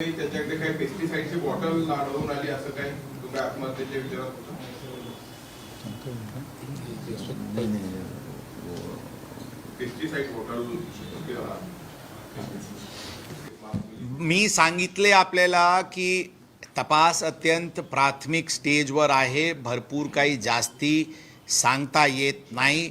त्याच्याकडे काही पेस्टिसाइडची बॉटल आढळून आली असं काही तुम्ही आत्महत्येच्या विचारात होता? पेस्टिसाइड बॉटल मी सांगितले आपल्याला की तपास अत्यंत प्राथमिक स्टेजवर आहे. भरपूर काही जास्ती सांगता येत नाही.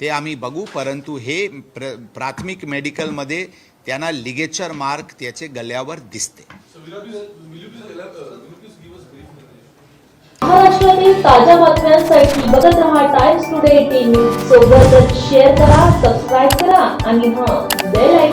ते आम्ही बघू परंतु हे प्र प्राथमिक मेडिकलमध्ये त्यांना लिगेचर मार्क त्याचे गल्यावर दिसते. महाराष्ट्रातील ताज्या बातम्यांसाठी बघत रहा टाइम्स टुडे टीव्ही सोबतच शेअर करा सबस्क्राईब करा आणि हां बेल आयकॉन